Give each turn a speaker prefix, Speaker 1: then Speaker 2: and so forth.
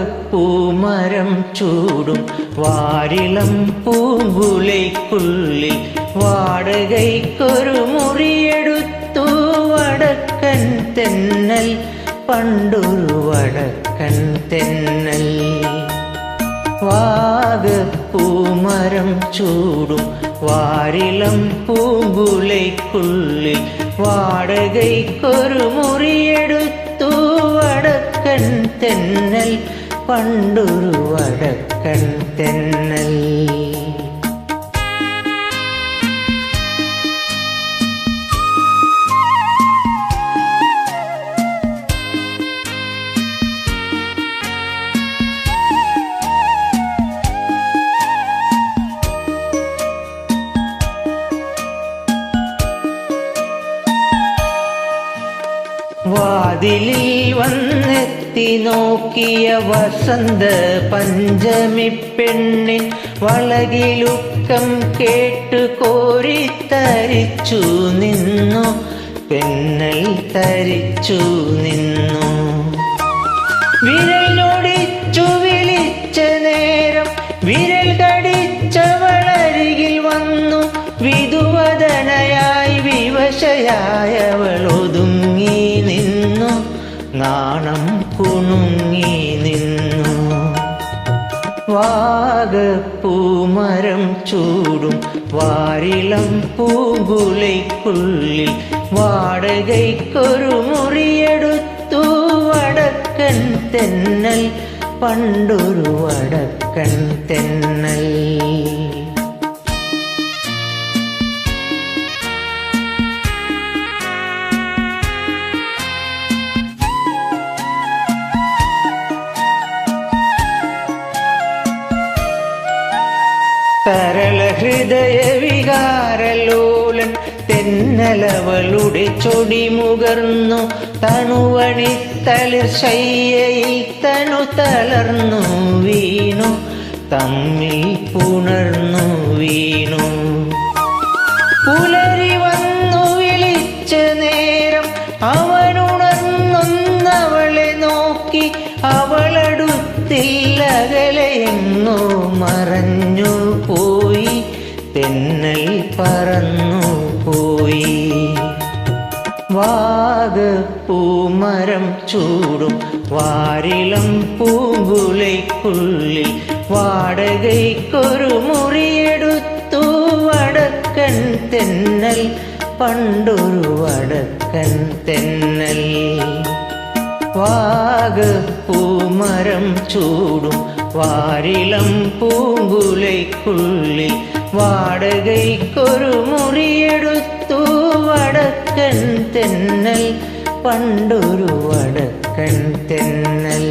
Speaker 1: വാഗപ്പൂമരം ചൂടും വാരിളം പൂങ്കുലയ്ക്കുള്ളിൽ വാടകയ്ക്കൊരു മുറിയെടുത്തു വടക്കൻ തെന്നൽ പണ്ടൊരു വടക്കൻ തെന്നൽ വാഗപ്പൂമരം ചൂടും വാരിളം പൂങ്കുലയ്ക്കുള്ളിൽ വാടകയ്ക്കൊരു മുറിയെടുത്തു വടക്കൻ തെന്നൽ പണ്ടൊരു വടക്കൻ തെന്നൽ വാതിലിൽ വന്നെത്തി നോക്കിയ വസന്ത പഞ്ചമി പെണ്ണിൻ വളകിലുക്കം കേട്ടു കോരി തരിച്ചു നിന്നു. പെണ്ണൽ തരിച്ചു നിന്നു. വിരലൊടിച്ചു വിളിച്ച നേരം വിരൽ കടിച്ചവളരികിൽ വന്നു. വിധുവതനയായി നിന്നു നാണം കുണുങ്ങി നിന്നു വാഗപ്പൂമരം ചൂടും വാരിളം പൂങ്കുലയ്ക്കുള്ളിൽ വാടകയ്ക്കൊരു മുറിയെടുത്തു വടക്കൻ തെന്നൽ പണ്ടൊരു വടക്കൻ തെന്നൽ സരള ഹൃദയ വികാരലോലൻ തെന്നലവളുടെ ചൊടി മുകർന്നു. തണുവണി തളിർ ശയ്യയിൽ തണു തളർന്നു വീണു. തമ്മിൽ പുണർന്നു വീണു. പുലരി വന്നു വിളിച്ച നേരം അവനുണർന്നൊന്നവളെ നോക്കി. അവളടുത്തില്ലകലെ എങ്ങോ മറഞ്ഞു. തെന്നൽ പറന്നു പോയി. വാഗപ്പൂമരം ചൂടും വാരിളം പൂങ്കുലയ്ക്കുള്ളിൽ വാടകയ്ക്കൊരു മുറിയെടുത്തു. വടക്കൻ തെന്നൽ പണ്ടൊരു വടക്കൻ തെന്നൽ. വാഗപ്പൂമരം ചൂടും വാരിളം പൂങ്കുലയ്ക്കുള്ളിൽ വാടകയ്ക്കൊരു മുറിയെടുത്തു വടക്കൻ തെന്നൽ പണ്ടൊരു വടക്കൻ തെന്നൽ